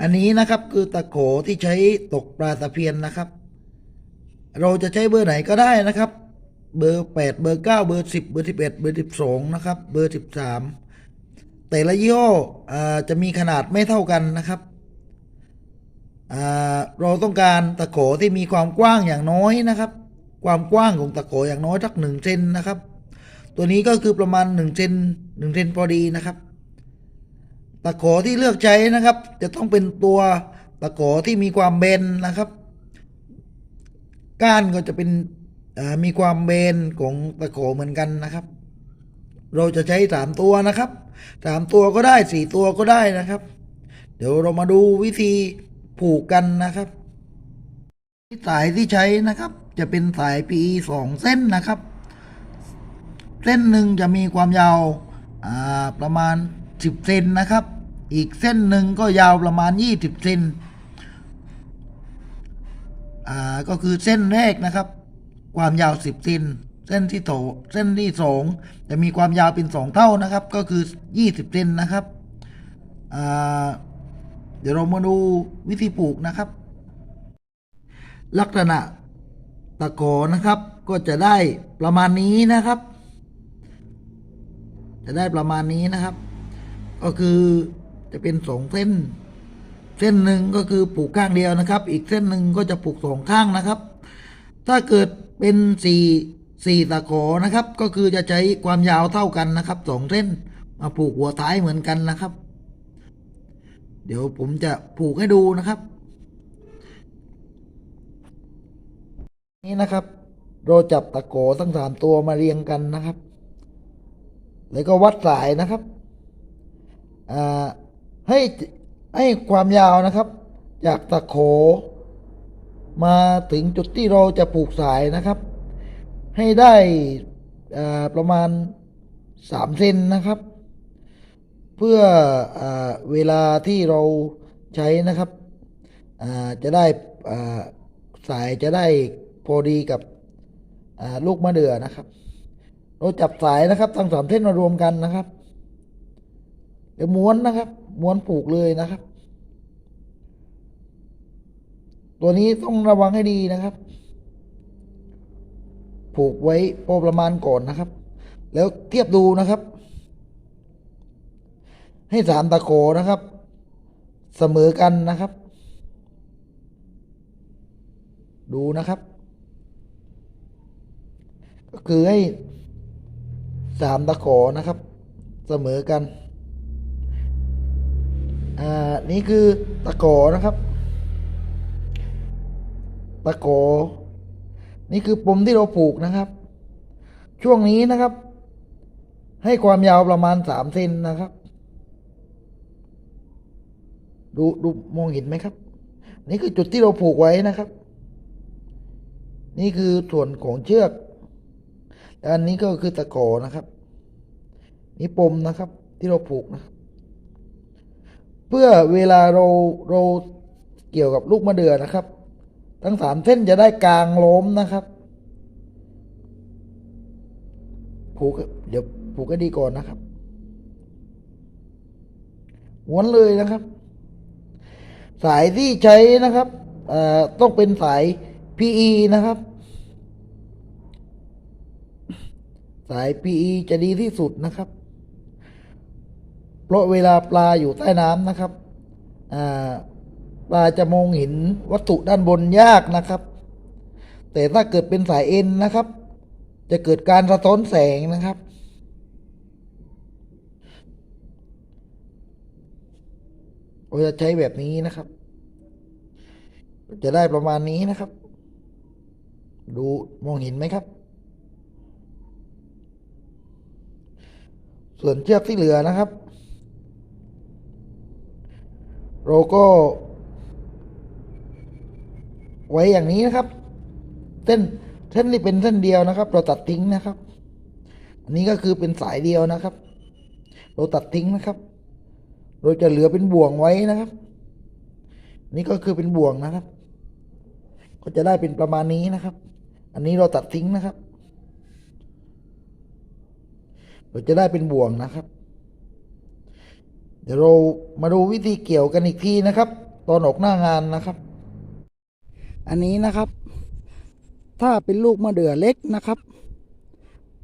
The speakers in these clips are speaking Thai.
อันนี้นะครับคือตะโขที่ใช้ตกปลาตะเพียนนะครับ เราจะใช้เบอร์ไหนก็ได้นะครับ เบอร์แปดเบอร์เก้าเบอร์สิบเบอร์สิบเอ็ดเบอร์สิบสองนะครับ เบอร์สิบสามแต่ละยี่ห้อจะมีขนาดไม่เท่ากันนะครับ เราต้องการตะโขที่มีความกว้างอย่างน้อยนะครับ ความกว้างของตะโขอย่างน้อยสักหนึ่งเซนนะครับ ตัวนี้ก็คือประมาณหนึ่งเซนหนึ่งเซนพอดีนะครับ ตะขอที่เลือกใช้นะครับ จะต้องเป็นตัวตะขอที่มีความเบนนะครับ ก้านก็จะเป็นมีความเบนของตะขอเหมือนกันนะครับ เราจะใช้สามตัวนะครับสามตัวก็ได้สี่ตัวก็ได้นะครับ เดี๋ยวเรามาดูวิธีผูกกันนะครับสายที่ใช้นะครับ จะเป็นสาย PE สองเส้นนะครับ เส้นหนึ่งจะมีความยาวประมาณ 10 เซนนะครับ อีกเส้นหนึ่งก็ยาวประมาณ 20เซนอ่าก็คือเส้นแรกนะครับ ความยาว 10เซนเส้นที่โถเส้นที่สองจะมีความยาวเป็นสองเท่านะครับ ก็คือ 20เซนนะครับอ่าเดี๋ยวเรามาดูวิธีปลูกนะครับ ลักษณะตะกอนะครับ ก็จะได้ประมาณนี้นะครับ จะได้ประมาณนี้นะครับ ก็คือ จะเป็นสองเส้น เส้นหนึ่งก็คือปลูกข้างเดียวนะครับ อีกเส้นหนึ่งก็จะปลูกสองข้างนะครับ ถ้าเกิดเป็นสี่สี่ตะขอนะครับ ก็คือจะใช้ความยาวเท่ากันนะครับสองเส้น มาผูกหัวท้ายเหมือนกันนะครับ เดี๋ยวผมจะผูกให้ดูนะครับ นี่นะครับ เราจับตะโกทั้งสามตัวมาเรียงกันนะครับ แล้วก็วัดสายนะครับอ่า ให้ให้ความยาวนะครับ จากตะโข มาถึงจุดที่เราจะปลูกสายนะครับ ให้ได้ประมาณสามเซนนะครับ เพื่ออเวลาที่เราใช้นะครับจะได้สายจะได้พอดีกับลูกมะเดื่อนะครับ เราจับสายนะครับทั้งสามเส้นมารวมกันนะครับเดี๋ยวม้วนนะครับ ม้วนผูกเลยนะครับ ตัวนี้ต้องระวังให้ดีนะครับ ผูกไว้พอประมาณก่อนนะครับ แล้วเทียบดูนะครับ ให้สามตะโขนะครับ เสมอกันนะครับ ดูนะครับ ก็คือให้สามตะขอนะครับ เสมอกัน อ่า นี่คือตะขอนะครับ ตะขอนี่คือปมที่เราปลูกนะครับ ช่วงนี้นะครับ ให้ความยาวประมาณสามเซนนะครับ ดูดูมองเห็นไหมครับ นี่คือจุดที่เราผูกไว้นะครับ นี่คือส่วนของเชือกอันนี้ก็คือตะขอนะครับ นี่ปมนะครับ ที่เราผูกนะครับ เพื่อเวลาเราเราเกี่ยวกับลูกมะเดื่อนะครับ ทั้งสามเส้นจะได้กลางล้มนะครับ ผูกเดี๋ยวผูกให้ดีก่อนนะครับม้วนเลยนะครับ สายที่ใช้นะครับต้องเป็นสาย PE นะครับ สาย PE จะดีที่สุดนะครับ เพราะเวลาปลาอยู่ใต้น้ำนะครับปลาจะมองเห็นวัตถุด้านบนยากนะครับ แต่ถ้าเกิดเป็นสายเอ็นนะครับ จะเกิดการสะท้อนแสงนะครับ เราจะใช้แบบนี้นะครับ จะได้ประมาณนี้นะครับ ดูมองเห็นไหมครับ ส่วนเชือกที่เหลือนะครับ เราก็ไว้อย่างนี้นะครับ เส้นเส้นนี้เป็นเส้นเดียวนะครับ เราตัดทิ้งนะครับ อันนี้ก็คือเป็นสายเดียวนะครับ เราตัดทิ้งนะครับ เราจะเหลือเป็นบ่วงไว้นะครับ นี่ก็คือเป็นบ่วงนะครับ ก็จะได้เป็นประมาณนี้นะครับ อันนี้เราตัดทิ้งนะครับ เราจะได้เป็นบ่วงนะครับ เดี๋ยวเรามาดูวิธีเกี่ยวกันอีกทีนะครับ ตอนออกหน้างานนะครับ อันนี้นะครับ ถ้าเป็นลูกมะเดื่อเล็กนะครับ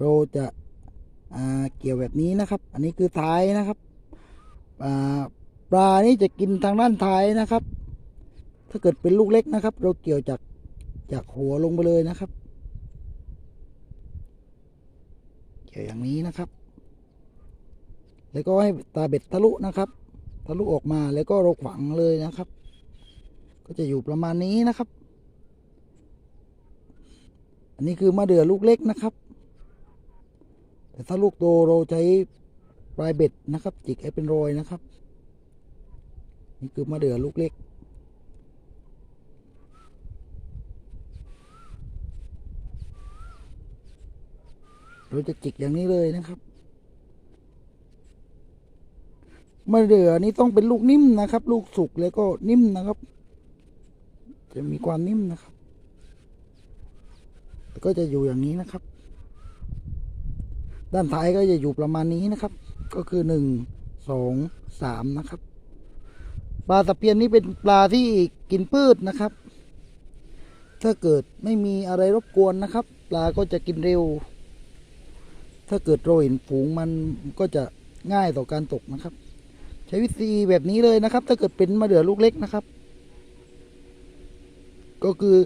เราจะาเกี่ยวแบบนี้นะครับ อันนี้คือท้ายนะครับปลานี่จะกินทางด้านท้ายนะครับ ถ้าเกิดเป็นลูกเล็กนะครับ เราเกี่ยวจากจากหัวลงไปเลยนะครับ เกี่ยวอย่างนี้นะครับ แล้วก็ให้ตาเบ็ดทะลุนะครับ ทะลุออกมาแล้วก็เราขวังเลยนะครับ ก็จะอยู่ประมาณนี้นะครับ อันนี้คือมะเดื่อลูกเล็กนะครับ แต่ถ้าลูกโตเราใช้ปลายเบ็ดนะครับจิกให้เป็นรอยนะครับ นี่คือมะเดื่อลูกเล็กเราจะจิกอย่างนี้เลยนะครับ มะเดื่อนี่ต้องเป็นลูกนิ่มนะครับ ลูกสุกแล้วก็นิ่มนะครับ จะมีความนิ่มนะครับก็จะอยู่อย่างนี้นะครับ ด้านท้ายก็จะอยู่ประมาณนี้นะครับ ก็คือหนึ่งสองสามนะครับ ปลาตะเพียนนี้เป็นปลาที่กินพืชนะครับ ถ้าเกิดไม่มีอะไรรบกวนนะครับ ปลาก็จะกินเร็ว ถ้าเกิดเราเห็นฝูงมันก็จะง่ายต่อการตกนะครับ ใช้วิธีแบบนี้เลยนะครับ ถ้าเกิดเป็นมะเดื่อลูกเล็กนะครับ ก็คือ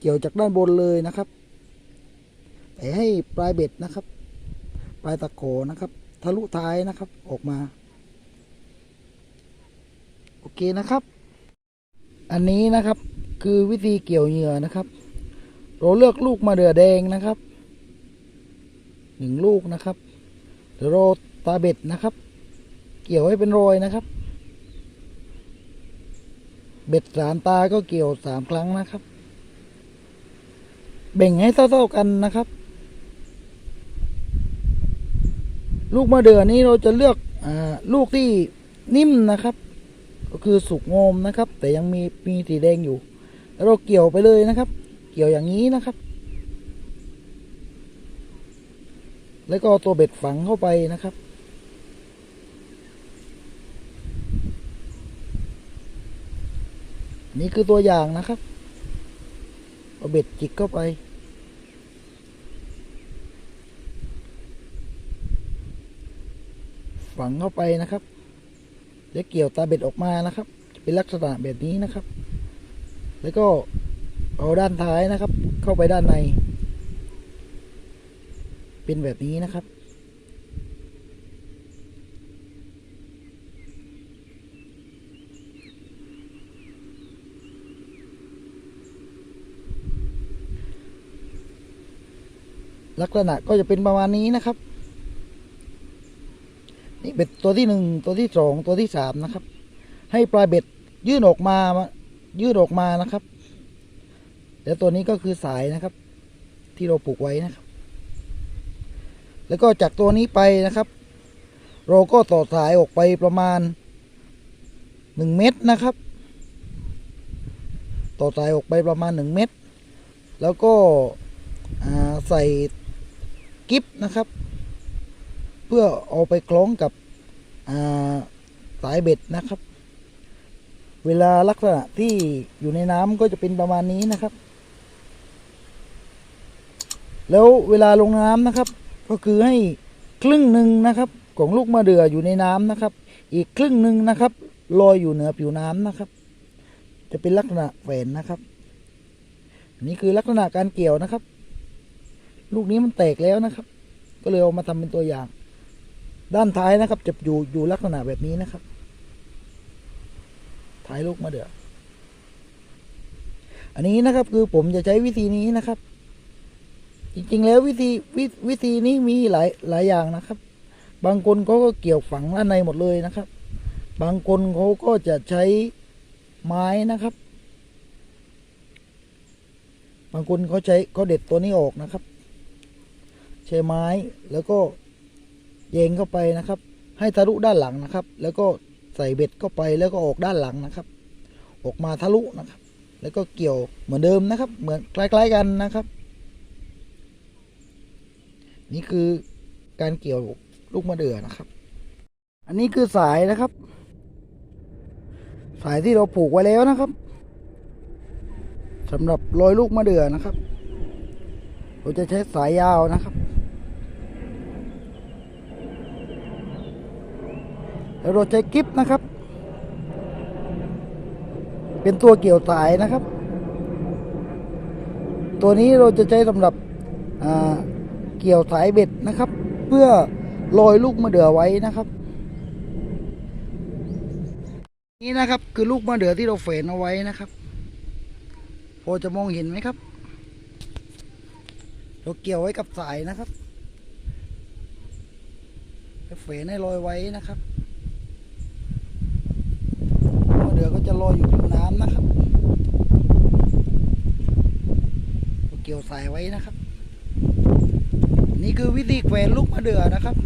เกี่ยวจากด้านบนเลยนะครับแต่ให้ปลายเบ็ดนะครับ ปลายตะโขนะครับ ทะลุท้ายนะครับออกมา โอเคนะครับ อันนี้นะครับคือวิธีเกี่ยวเหยื่อนะครับ เราเลือกลูกมาเดือแดงนะครับหนึ่งลูกนะครับเดี๋ยวเราตาเบ็ดนะครับ เกี่ยวให้เป็นรอยนะครับ เบ็ดสามตาก็เกี่ยวสามครั้งนะครับแบ่งให้เท่าๆกันนะครับ ลูกมะเดื่อนี้เราจะเลือกอาลูกที่นิ่มนะครับ ก็คือสุกงอมนะครับ แต่ยังมีมีสีแดงอยู่ แล้วเราเกี่ยวไปเลยนะครับ เกี่ยวอย่างนี้นะครับ แล้วก็ตัวเบ็ดฝังเข้าไปนะครับ นี่คือตัวอย่างนะครับ เอาเบ็ดจิกเข้าไป ฝังเข้าไปนะครับแล้วเกี่ยวตาเบ็ดออกมานะครับ เป็นลักษณะแบบนี้นะครับ แล้วก็เอาด้านท้ายนะครับ เข้าไปด้านใน เป็นแบบนี้นะครับ ลักษณะก็จะเป็นประมาณนี้นะครับ นี่เบ็ดตัวที่หนึ่งตัวที่สองตัวที่สามนะครับ ให้ปลายเบ็ดยื่นออกมายื่นออกมานะครับแล้วตัวนี้ก็คือสายนะครับ ที่เราปลูกไว้นะครับ แล้วก็จากตัวนี้ไปนะครับ เราก็ต่อสายออกไปประมาณหนึ่งเมตรนะครับ ต่อสายออกไปประมาณหนึ่งเมตร แล้วก็ใส่ กิฟนะครับ เพื่อเอาไปคล้องกับาสายเบ็ดนะครับ เวลาลักษณะที่อยู่ในน้ำก็จะเป็นประมาณนี้นะครับ แล้วเวลาลงน้ำนะครับ ก็คือให้ครึ่งหนึ่งนะครับ ของลูกมะเดื่ออยู่ในน้ำนะครับ อีกครึ่งหนึ่งนะครับลอยอยู่เหนือผิวน้ำนะครับ จะเป็นลักษณะแหวนนะครับนนี้คือลักษณะการเกี่ยวนะครับ ลูกนี้มันแตกแล้วนะครับ ก็เลยเอามาทำเป็นตัวอย่าง ด้านท้ายนะครับ จะอยู่อยู่ลักษณะแบบนี้นะครับท้ายลูกมะเดืออันนี้นะครับคือผมจะใช้วิธีนี้นะครับ จริงๆแล้ววิธีวิวิธีนี้มีหลายหลายอย่างนะครับ บางคนเขาก็เกี่ยวฝังด้านในหมดเลยนะครับ บางคนเขาก็จะใช้ไม้นะครับ บางคนเขาใช้เขาเด็ดตัวนี้ออกนะครับ ช้ไม้ แล้วก็เยงเข้าไปนะครับ ให้ทะลุด้านหลังนะครับ แล้วก็ใส่เบ็ดเข้าไปแล้วก็ออกด้านหลังนะครับ ออกมาทะลุนะครับ แล้วก็เกี่ยวเหมือนเดิมนะครับ เหมือนคล้ายๆกันนะครับ นี่คือการเกี่ยวลูกมะเดื่อนะครับ อันนี้คือสายนะครับ สายที่เราผูกไว้แล้วนะครับสำหรับลอยลูกมะเดื่อนะครับ เราจะใช้สายยาวนะครับ แล้วเราใช้กิฟนะครับ เป็นตัวเกี่ยวสายนะครับ ตัวนี้เราจะใช้สำหรับเกี่ยวสายเบ็ดนะครับ เพื่อลอยลูกมะเดื่อไว้นะครับ นี่นะครับคือลูกมะเดื่อที่เราเฝนเอาไว้นะครับ พอจะมองเห็นไหมครับ เราเกี่ยวไว้กับสายนะครับเฝนให้ลอยไว้นะครับมะเดื่อก็จะ ลอยอยู่ผิวน้ำนะครับเราเกี่ยวสายไว้นะครับ นี่คือวิธีแขวนลูกมะเดื่อนะครับ